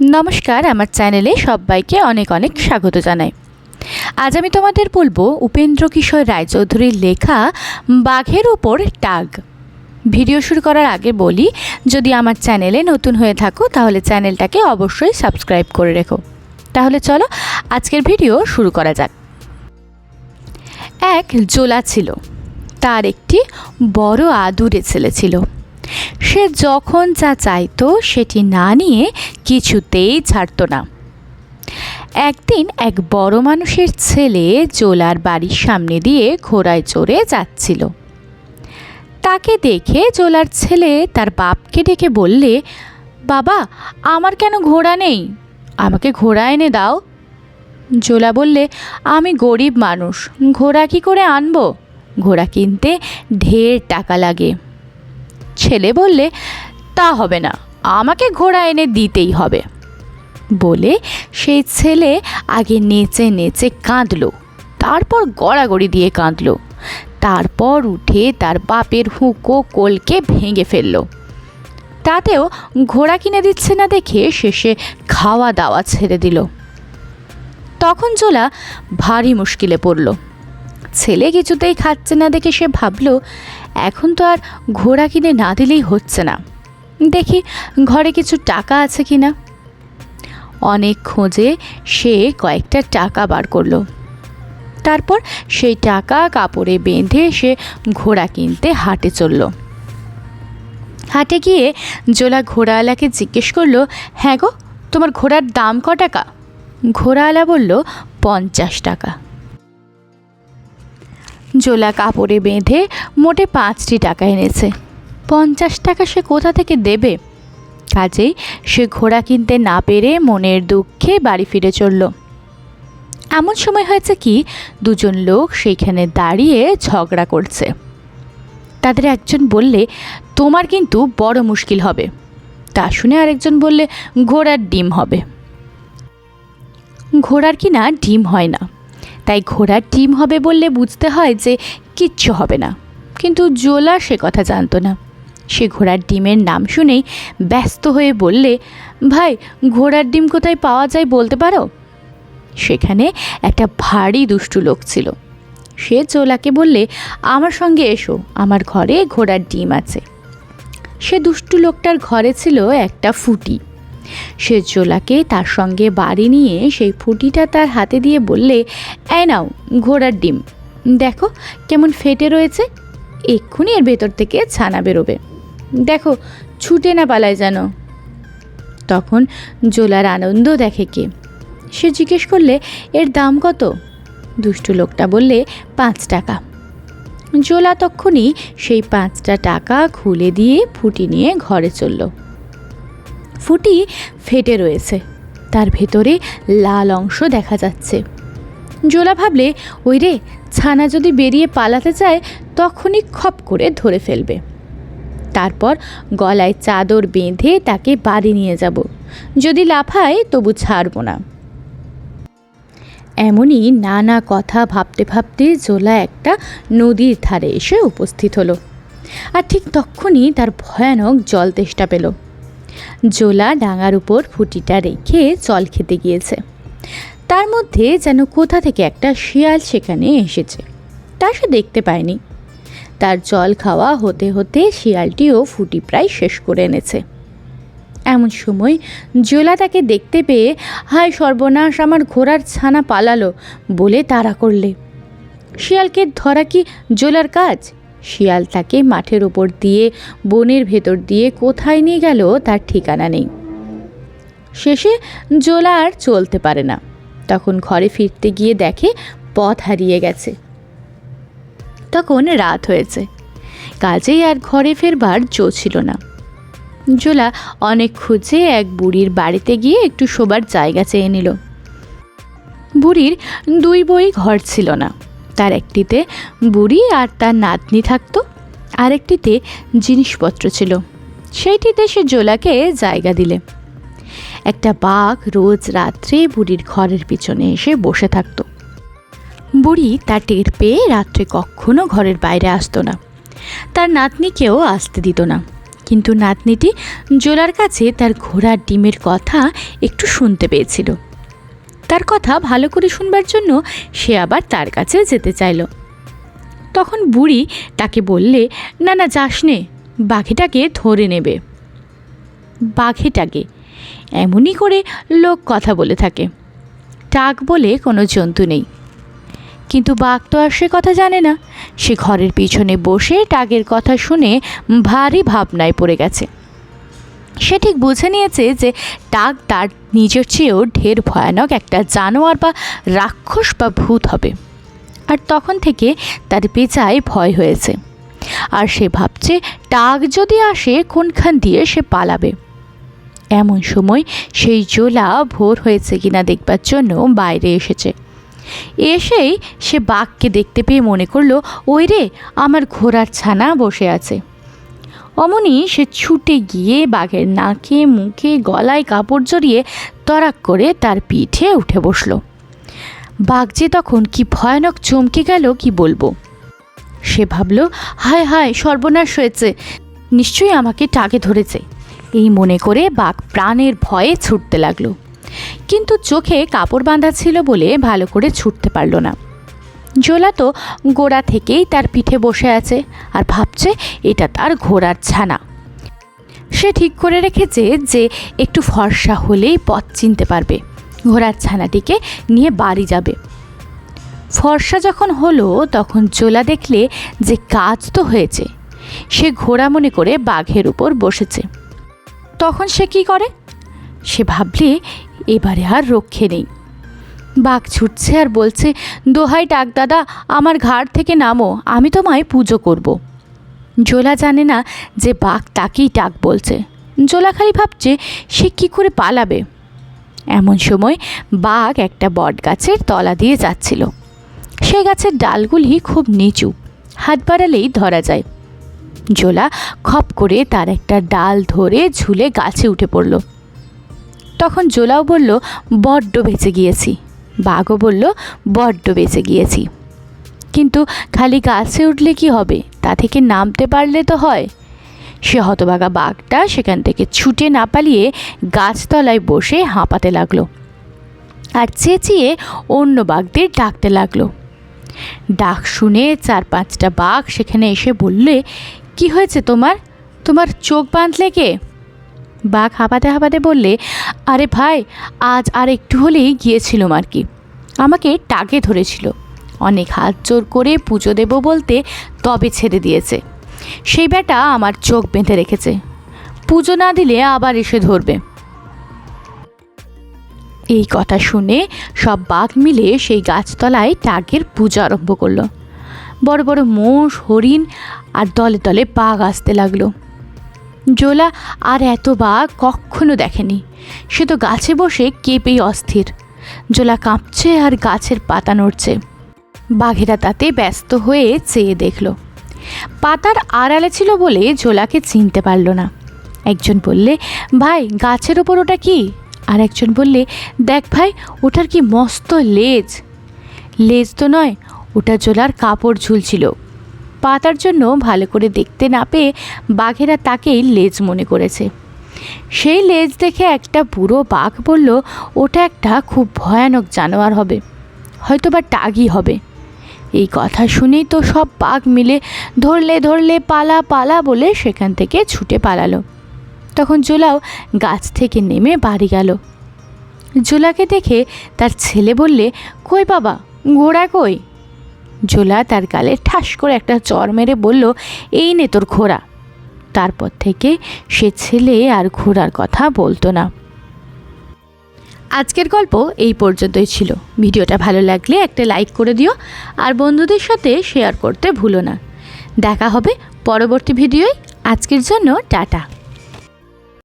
নমস্কার, আমার চ্যানেলে সবাইকে অনেক অনেক স্বাগত জানাই। আজ আমি তোমাদের বলব উপেন্দ্র কিশোর রায়চৌধুরীর লেখা বাঘের ওপর টাগ। ভিডিও শুরু করার আগে বলি, যদি আমার চ্যানেলে নতুন হয়ে থাকো, তাহলে চ্যানেলটাকে অবশ্যই সাবস্ক্রাইব করে রেখো। তাহলে চলো, আজকের ভিডিও শুরু করা যাক। এক জোলা ছিল, তার একটি বড় আদুরে ছেলে ছিল। সে যখন যা চাইতো সেটি না নিয়ে কিছুতেই ছাড়তো না। একদিন এক বড় মানুষের ছেলে জোলার বাড়ির সামনে দিয়ে ঘোড়ায় চড়ে যাচ্ছিল। তাকে দেখে জোলার ছেলে তার বাপকে ডেকে বললে, বাবা, আমার কেন ঘোড়া নেই? আমাকে ঘোড়া এনে দাও। জোলা বললে, আমি গরিব মানুষ, ঘোড়া কি করে আনব? ঘোড়া কিনতে ঢের টাকা লাগে। ছেলে বললে, তা হবে না, আমাকে ঘোড়া এনে দিতেই হবে। বলে সেই ছেলে আগে নেচে নেচে কাঁদলো, তারপর গড়াগড়ি দিয়ে কাঁদল, তারপর উঠে তার বাপের হুঁকো কোলকে ভেঙে ফেলল। তাতেও ঘোড়া কিনে দিচ্ছে না দেখে শেষে খাওয়া দাওয়া ছেড়ে দিল। তখন জোলা ভারী মুশকিলে পড়ল। ছেলে কিছুতেই খাচ্ছে না দেখে সে ভাবলো এখন তো আর ঘোড়া কিনে না দিলেই হচ্ছে না। দেখি ঘরে কিছু টাকা আছে কি না অনেক খোঁজে সে কয়েকটা টাকা বার করল। তারপর সেই টাকা কাপড়ে বেঁধে সে ঘোড়া কিনতে হাটে চলল। হাটে গিয়ে জোলা ঘোড়াওয়ালাকে জিজ্ঞেস করল হ্যাঁ গো, তোমার ঘোড়ার দাম ক টাকা? ঘোড়াওয়ালা বলল, পঞ্চাশ টাকা। জোলা কাপড়ে বেঁধে মোটে পাঁচটি টাকা এনেছে। পঞ্চাশ টাকা সে কোথা থেকে দেবে? কাজেই সে ঘোড়া কিনতে না পেরে মনের দুঃখে বাড়ি ফিরে চলল। এমন সময় হয়েছে কি, দুজন লোক সেইখানে দাঁড়িয়ে ঝগড়া করছে। তাদের একজন বললে, তোমার কিন্তু বড় মুশকিল হবে। তা শুনে আরেকজন বললে, ঘোড়ার ডিম হবে। ঘোড়ার কি না ডিম হয় না। তাই ঘোড়ার ডিম হবে বললে বুঝতে হয় যে কিচ্ছু হবে না। কিন্তু জোলা সে কথা জানতো না। সে ঘোড়ার ডিমের নাম শুনেই ব্যস্ত হয়ে বললে, ভাই, ঘোড়ার ডিম কোথায় পাওয়া যায় বলতে পারো? সেখানে একটা ভারী দুষ্টু লোক ছিল। সে জোলাকে বললে, আমার সঙ্গে এসো, আমার ঘরে ঘোড়ার ডিম আছে। সে দুষ্টু লোকটার ঘরে ছিল একটা ফুটি। সে জোলাকে তার সঙ্গে বাড়ি নিয়ে সেই ফুটিটা তার হাতে দিয়ে বললে, এই নাও ঘোড়ার ডিম। দেখো কেমন ফেটে রয়েছে। এক্ষুনি এর ভেতর থেকে ছানা বেরোবে। দেখো ছুটে না পালায় যেন। তখন জোলার আনন্দ দেখে কে। সে জিজ্ঞেস করলে, এর দাম কত? দুষ্টু লোকটা বললে, পাঁচ টাকা। জোলা তক্ষুনি সেই পাঁচটা টাকা খুলে দিয়ে ফুটি নিয়ে ঘরে চলল। ফুটি ফেটে রয়েছে। তার ভেতরে লাল অংশ দেখা যাচ্ছে। জোলা ভাবলে ওই রে ছানা যদি বেরিয়ে পালাতে চায়, তখনই খপ করে ধরে ফেলবে। তারপর গলায় চাদর বেঁধে তাকে বাড়ি নিয়ে যাব। যদি লাফায়, তবু ছাড়ব না। এমনই নানা কথা ভাবতে ভাবতে জোলা একটা নদীর ধারে এসে উপস্থিত হলো। আর ঠিক তখনই তার ভয়ানক জল তেষ্টা পেল। জোলা ডাঙার উপর ফুটিটা রেখে জল খেতে গিয়েছে। তার মধ্যে যেন কোথা থেকে একটা শিয়াল সেখানে এসেছে, তা সে দেখতে পায়নি। তার জল খাওয়া হতে হতে শিয়ালটিও ফুটি প্রায় শেষ করে এনেছে। এমন সময় জোলা তাকে দেখতে পেয়ে, হায় সর্বনাশ, আমার ঘোড়ার ছানা পালালো বলে তাড়া করলে। শিয়ালকে ধরা কি জোলার কাজ? শিয়াল তাকে মাঠের ওপর দিয়ে, বনের ভেতর দিয়ে কোথায় নিয়ে গেল তার ঠিকানা নেই। শেষে জোলা আর চলতে পারে না। তখন ঘরে ফিরতে গিয়ে দেখে পথ হারিয়ে গেছে। তখন রাত হয়েছে। কাজেই আর ঘরে ফেরবার জো ছিল না। জোলা অনেক খুঁজে এক বুড়ির বাড়িতে গিয়ে একটু শোবার জায়গা চেয়ে নিল। বুড়ির দুই বই ঘর ছিল না। তার একটিতে বুড়ি আর তার নাতনি থাকতো, আরেকটিতে জিনিসপত্র ছিল। সেইটিতে সে জোলাকে জায়গা দিলে। একটা বাঘ রোজ রাত্রে বুড়ির ঘরের পিছনে এসে বসে থাকতো। বুড়ি তা টের পেয়ে রাত্রে কখনো ঘরের বাইরে আসতো না। তার নাতনিকেও আসতে দিত না। কিন্তু নাতনিটি জোলার কাছে তার ঘোড়ার ডিমের কথা একটু শুনতে পেয়েছিল। তার কথা ভালো করে শুনবার জন্য সে আবার তার কাছে যেতে চাইল। তখন বুড়ি তাকে বললে, না না, যাস নে, বাঘেটাকে ধরে নেবে। বাঘেটাকে এমনই করে লোক কথা বলে থাকে। টাক বলে কোনো জন্তু নেই। কিন্তু বাঘ তো আর সে কথা জানে না। সে ঘরের পিছনে বসে টাগের কথা শুনে ভারী ভাবনায় পড়ে গেছে। সে ঠিক বুঝে নিয়েছে যে টাক তার নিজের চেয়েও ঢের ভয়ানক একটা জানোয়ার বা রাক্ষস বা ভূত হবে। আর তখন থেকে তার পেঁচায় ভয় হয়েছে। আর সে ভাবছে টাক যদি আসে, কোনখান দিয়ে সে পালাবে? এমন সময় সেই জোলা ভোর হয়েছে কিনা দেখবার জন্য বাইরে এসেছে। এসেই সে বাঘকে দেখতে পেয়ে মনে করল, ওই রে, আমার ঘোড়ার ছানা বসে আছে। অমনি সে ছুটে গিয়ে বাঘের নাকে, মুখে, গলায় কাপড় জড়িয়ে তরাক করে তার পিঠে উঠে বসল। বাঘ যে তখন কি ভয়ানক চমকে গেল কি বলব? সে ভাবল, হায় হায়, সর্বনাশ হয়েছে। নিশ্চয়ই আমাকে টাকে ধরেছে। এই মনে করে বাঘ প্রাণের ভয়ে ছুটতে লাগল। কিন্তু চোখে কাপড় বাঁধা ছিল বলে ভালো করে ছুটতে পারল না। জোলা তো গোড়া থেকেই তার পিঠে বসে আছে আর ভাবছে এটা তার ঘোড়ার ছানা। সে ঠিক করে রেখেছে যে একটু ফর্সা হলেই পথ চিনতে পারবে। ঘোড়ার ছানাটিকে নিয়ে বাড়ি যাবে। ফর্সা যখন হলো, তখন জোলা দেখলে যে কাজ তো হয়েছে। সে ঘোড়া মনে করে বাঘের উপর বসেছে। তখন সে কি করে? সে ভাবলে, এবারে আর রক্ষে নেই। বাঘ ছুটছে আর বলছে, দোহাই ডাক দাদা, আমার ঘাড় থেকে নামো, আমি তোমায় পুজো করব। জোলা জানে না যে বাঘ তাকেই ডাক বলছে। জোলা খালি ভাবছে, সে কী করে পালাবে? এমন সময় বাঘ একটা বট গাছের তলা দিয়ে যাচ্ছিল। সে গাছের ডালগুলি খুব নিচু, হাত বাড়ালেই ধরা যায়। জোলা খপ করে তার একটা ডাল ধরে ঝুলে গাছে উঠে পড়ল। তখন জোলাও বলল, বড্ড বেঁচে গিয়েছি। বাঘও বলল, বড্ড বেঁচে গিয়েছি। কিন্তু খালি গাছে উঠলে কি হবে? তা থেকে নামতে পারলে তো হয়। সে হতবাগা বাঘটা সেখান থেকে ছুটে না পালিয়ে গাছতলায় বসে হাঁপাতে লাগল আর চেঁচিয়ে অন্য বাঘদের ডাকতে লাগল। ডাক শুনে চার পাঁচটা বাঘ সেখানে এসে বললে, কি হয়েছে তোমার? তোমার চোখ বাঁধলে কে? বাঘ হাঁপাতে হাঁপাতে বললে, আরে ভাই, আজ আর একটু হলেই গিয়েছিলাম আর কি। আমাকে টাকে ধরেছিল। অনেক হাত জোর করে পুজো দেব বলতে তবে ছেড়ে দিয়েছে। সেই বেটা আমার চোখ বেঁধে রেখেছে। পুজো না দিলে আবার এসে ধরবে। এই কথা শুনে সব বাঘ মিলে সেই গাছতলায় টাগের পূজা আরম্ভ করল। বড় বড় মোষ, হরিণ আর দলে দলে বাঘ আসতে লাগল। জোলা আর এত বাঘ কখনো দেখেনি। সে তো গাছে বসে কেঁপেই অস্থির। জোলা কাঁপছে আর গাছের পাতা নড়ছে। বাঘেরা তাতে ব্যস্ত হয়ে চেয়ে দেখল। পাতার আড়ালে ছিল বলে জোলাকে চিনতে পারল না। একজন বললে, ভাই, গাছের ওপর ওটা কি? আর একজন বললে, দেখ ভাই, ওটার কি মস্ত লেজ। লেজ তো নয়, ওটা জোলার কাপড় ঝুলছিল। পাতার জন্য ভালো করে দেখতে না পেয়ে বাঘেরা তাকেই লেজ মনে করেছে। সেই লেজ দেখে একটা বুড়ো বাঘ বলল, ওটা একটা খুব ভয়ানক জানোয়ার হবে হয়তো বা টাগই হবে। এই কথা শুনেই তো সব বাঘ মিলে ধরলে ধরলে পালা পালা বলে সেখান থেকে ছুটে পালালো। তখন জোলাও গাছ থেকে নেমে বাড়ি গেল। জোলাকে দেখে তার ছেলে বললে, কই বাবা, ঘোড়া কই? জোলা তার গালে ঠাস করে একটা চর মেরে বলল, এই নে তোর ঘোড়া। তারপর থেকে সে ছেলে আর ঘোড়ার কথা বলতো না। আজকের গল্প এই পর্যন্তই ছিল। ভিডিওটা ভালো লাগলে একটা লাইক করে দিও আর বন্ধুদের সাথে শেয়ার করতে ভুলো না। দেখা হবে পরবর্তী ভিডিওয়। আজকের জন্য টাটা।